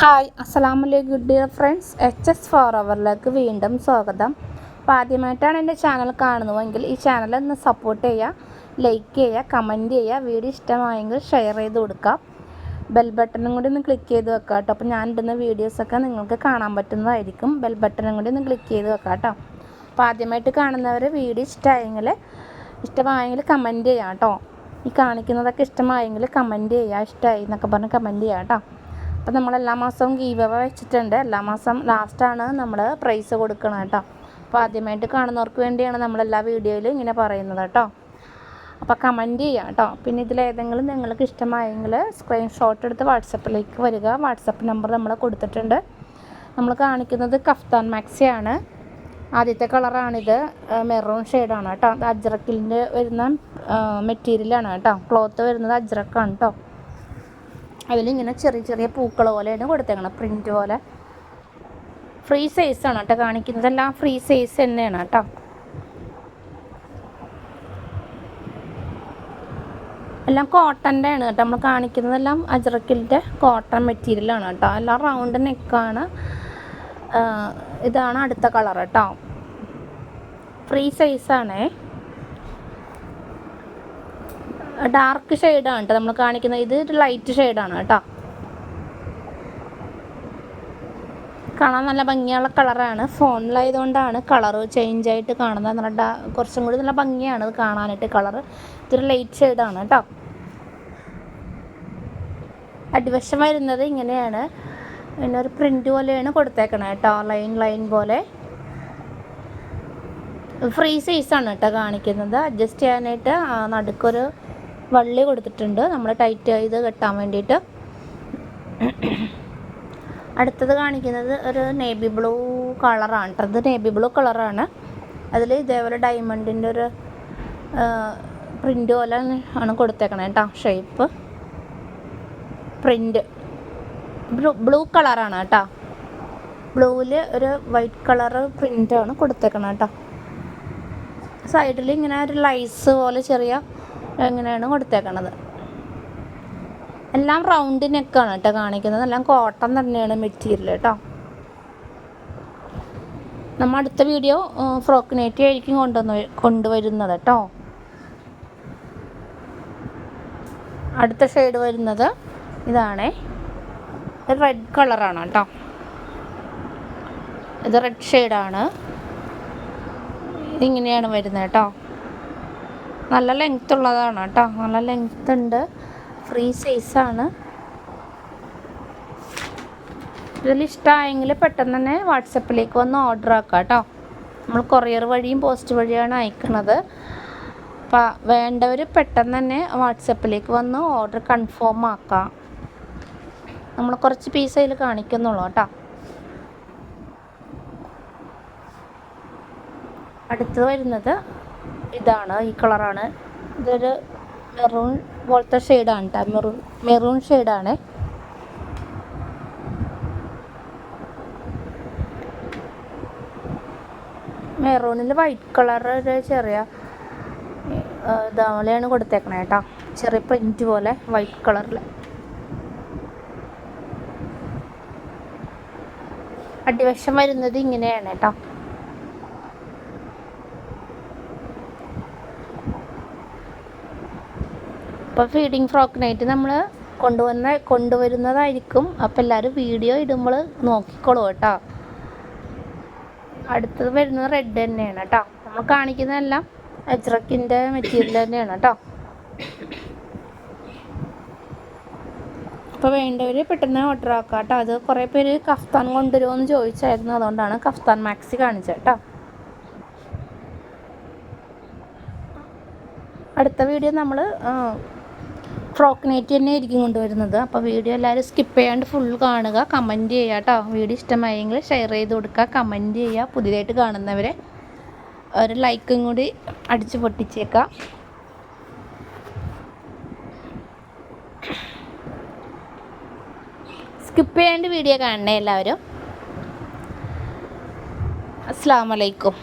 Hi അസ്സാം വലൈക്കും dear friends. H S four അവറിലേക്ക് വീണ്ടും സ്വാഗതം. അപ്പോൾ ആദ്യമായിട്ടാണ് എന്റെ ചാനൽ കാണുന്നതെങ്കിൽ ഈ ചാനൽ ഒന്ന് സപ്പോർട്ട് ചെയ്യുക ലൈക്ക് ചെയ്യുക കമന്റ് ചെയ്യുക വീഡിയോ ഇഷ്ടമായെങ്കിൽ ഷെയർ ചെയ്ത് കൊടുക്കുക. ബെൽ ബട്ടണും കൂടി ഒന്ന് ക്ലിക്ക് ചെയ്ത് വെക്കുക കേട്ടോ. അപ്പോൾ ഞാൻ ഇടുന്ന വീഡിയോസൊക്കെ നിങ്ങൾക്ക് കാണാൻ പറ്റുന്നതായിരിക്കും. ബെൽ ബട്ടണും കൂടി ഒന്ന് ക്ലിക്ക് ചെയ്ത് വെക്കുക കേട്ടോ. അപ്പോൾ ആദ്യമായിട്ട് കാണുന്നവർ വീഡിയോ ഇഷ്ടമായെങ്കിൽ ഇഷ്ടമായെങ്കിൽ കമന്റ് ചെയ്യാം കേട്ടോ. ഈ കാണിക്കുന്നതൊക്കെ ഇഷ്ടമായെങ്കിൽ കമന്റ് ചെയ്യുക ഇഷ്ടമായി എന്നൊക്കെ പറഞ്ഞ് കമന്റ് ചെയ്യാം കേട്ടോ. അപ്പോൾ നമ്മൾ എല്ലാ മാസവും ഗീവ വെച്ചിട്ടുണ്ട്. എല്ലാ മാസം ലാസ്റ്റാണ് നമ്മൾ പ്രൈസ് കൊടുക്കണം കേട്ടോ. അപ്പോൾ ആദ്യമായിട്ട് കാണുന്നവർക്ക് വേണ്ടിയാണ് നമ്മൾ എല്ലാ വീഡിയോയിലും ഇങ്ങനെ പറയുന്നത് കേട്ടോ. അപ്പോൾ കമന്റ് ചെയ്യാം കേട്ടോ. പിന്നെ ഇതിലേതെങ്കിലും നിങ്ങൾക്ക് ഇഷ്ടമായെങ്കിൽ സ്ക്രീൻഷോട്ട് എടുത്ത് വാട്സപ്പിലേക്ക് വരിക. വാട്സപ്പ് നമ്പർ നമ്മൾ കൊടുത്തിട്ടുണ്ട്. നമ്മൾ കാണിക്കുന്നത് കഫ്താൻ മാക്സിയാണ്. ആദ്യത്തെ കളറാണിത് മെറൂൺ ഷെയ്ഡാണ് കേട്ടോ. അജ്രക്കിലിന്റെ വരുന്ന മെറ്റീരിയലാണ് കേട്ടോ. ക്ലോത്ത് വരുന്നത് അജ്രക്കാണ് കേട്ടോ. അതിലിങ്ങനെ ചെറിയ ചെറിയ പൂക്കൾ പോലെയാണ് കൊടുത്തേക്കണം പ്രിന്റ് പോലെ. ഫ്രീ സൈസ് സൈസാണ് കേട്ടോ കാണിക്കുന്നതെല്ലാം ഫ്രീ സൈസ് തന്നെയാണ് കേട്ടോ. എല്ലാം കോട്ടന്റെ ആണ് കേട്ടോ. നമ്മൾ കാണിക്കുന്നതെല്ലാം അജറക്കിലിന്റെ കോട്ടൺ മെറ്റീരിയലാണ് കേട്ടോ. എല്ലാം റൗണ്ട് നെക്കാണ് ഇതാണ് അടുത്ത കളർ കേട്ടോ. ഫ്രീ സൈസാണേ ഡാർക്ക് ഷെയ്ഡാണ് കേട്ടോ നമ്മൾ കാണിക്കുന്നത്. ഇത് ലൈറ്റ് ഷെയ്ഡാണ് കേട്ടോ. കാണാൻ നല്ല ഭംഗിയുള്ള കളറാണ്. ഫോണിലായതുകൊണ്ടാണ് കളറ് ചേഞ്ച് ആയിട്ട് കാണുന്നത്. നല്ല കുറച്ചും കൂടി നല്ല ഭംഗിയാണ് ഇത് കാണാനായിട്ട് കളറ്. ഇതൊരു ലൈറ്റ് ഷെയ്ഡാണ് കേട്ടോ. അടിവശം വരുന്നത് ഇങ്ങനെയാണ്. പിന്നെ ഒരു പ്രിന്റ് പോലെയാണ് കൊടുത്തേക്കണത് കേട്ടോ. ലൈൻ ലൈൻ പോലെ. ഫ്രീ സൈസാണ് കേട്ടോ കാണിക്കുന്നത്. അഡ്ജസ്റ്റ് ചെയ്യാനായിട്ട് നടുക്കൊരു വള്ളി കൊടുത്തിട്ടുണ്ട്. നമ്മൾ ടൈറ്റ് ചെയ്ത് കെട്ടാൻ വേണ്ടിയിട്ട്. അടുത്തത് കാണിക്കുന്നത് ഒരു നേവി ബ്ലൂ കളറാണ് അത് നേവി ബ്ലൂ കളറാണ് അതിൽ ഇതേപോലെ ഡയമണ്ടിന്റെ ഒരു പ്രിന്റ് പോലെ ആണ് കൊടുത്തേക്കണേ കേട്ടോ ഷേപ്പ് പ്രിന്റ് ബ്ലൂ ബ്ലൂ കളറാണ് കേട്ടോ ബ്ലൂവിൽ ഒരു വൈറ്റ് കളറ് പ്രിന്റാണ് കൊടുത്തേക്കണം കേട്ടോ സൈഡിൽ ഇങ്ങനെ ഒരു ലൈസ് പോലെ ചെറിയ എങ്ങനെയാണ് കൊടുത്തേക്കണത്? എല്ലാം റൗണ്ട് നെക്കാണ് കേട്ടോ കാണിക്കുന്നത്. എല്ലാം കോട്ടൺ തന്നെയാണ് മെറ്റീരിയൽ കേട്ടോ. നമ്മൾ അടുത്ത വീഡിയോ ഫ്രോക്ക് നെറ്റി ആയിരിക്കും കൊണ്ടുവന്ന് കൊണ്ടുവരുന്നത് കേട്ടോ. അടുത്ത ഷെയ്ഡ് വരുന്നത് ഇതാണേ. റെഡ് കളറാണ് കേട്ടോ. ഇത് റെഡ് ഷെയ്ഡാണ് ഇതിങ്ങനെയാണ് വരുന്നത് കേട്ടോ. നല്ല ലെങ്ത് ഉള്ളതാണ് കേട്ടോ. നല്ല ലെങ്ത് ഉണ്ട്. ഫ്രീ സൈസാണ് ഇതിലിഷ്ടമായെങ്കിൽ പെട്ടെന്ന് തന്നെ വാട്സപ്പിലേക്ക് വന്ന് ഓർഡർ ആക്കാം കേട്ടോ. നമ്മൾ കൊറിയർ വഴിയും പോസ്റ്റ് വഴിയാണ് അയക്കുന്നത് അപ്പം വേണ്ടവർ പെട്ടെന്ന് തന്നെ വാട്സപ്പിലേക്ക് വന്ന് ഓർഡർ കൺഫേം ആക്കാം. നമ്മൾ കുറച്ച് പീസ് അതിൽ കാണിക്കുന്നുള്ളൂ കേട്ടോ. അടുത്തത് വരുന്നത് ഇതാണ് ഈ കളറാണ്. ഇതൊരു മെറൂൺ പോലത്തെ ഷെയ്ഡാണ് കേട്ടോ മെറൂൺ മെറൂൺ ഷെയ്ഡാണ്. മെറൂണിൽ വൈറ്റ് കളർ ഒരു ചെറിയ ഇതുപോലെയാണ് കൊടുത്തേക്കണേ കേട്ടോ ചെറിയ പ്രിന്റ് പോലെ വൈറ്റ് കളറിൽ അടിവശം വരുന്നത് ഇങ്ങനെയാണ് കേട്ടോ അപ്പോൾ ഫീഡിങ് ഫ്രോക്കിനായിട്ട് നമ്മൾ കൊണ്ടുവന്ന കൊണ്ടുവരുന്നതായിരിക്കും. അപ്പോൾ എല്ലാവരും വീഡിയോ ഇടുമ്പോൾ നോക്കിക്കോളൂ കേട്ടോ. അടുത്തത് വരുന്നത് റെഡ് തന്നെയാണ് കേട്ടോ. നമ്മൾ കാണിക്കുന്നതെല്ലാം അജ്രക്കിന്റെ മെറ്റീരിയൽ തന്നെയാണ് കേട്ടോ. അപ്പോൾ വേണ്ടവർ പെട്ടെന്ന് ഓർഡർ ആക്കാം കേട്ടോ. അത് കുറേ പേര് കഫ്താൻ കൊണ്ടുവരുമോ എന്ന് ചോദിച്ചായിരുന്നു. അതുകൊണ്ടാണ് കഫ്താൻ മാക്സി കാണിച്ചത് കേട്ടോ. അടുത്ത വീഡിയോ നമ്മൾ ഫ്രോക്ക് നൈറ്റ് തന്നെ ആയിരിക്കും കൊണ്ടുവരുന്നത്. അപ്പോൾ വീഡിയോ എല്ലാവരും സ്കിപ്പ് ചെയ്യാണ്ട് ഫുൾ കാണുക. കമന്റ് ചെയ്യുക കേട്ടോ വീഡിയോ ഇഷ്ടമായെങ്കിൽ ഷെയർ ചെയ്ത് കൊടുക്കുക. കമന്റ് ചെയ്യുക. പുതിയതായിട്ട് കാണുന്നവരെ ഒരു ലൈക്കും കൂടി അടിച്ച് പൊട്ടിച്ചേക്കാം. സ്കിപ്പ് ചെയ്യാണ്ട് വീഡിയോ കാണണേ എല്ലാവരും. അസ്സാം വലൈക്കും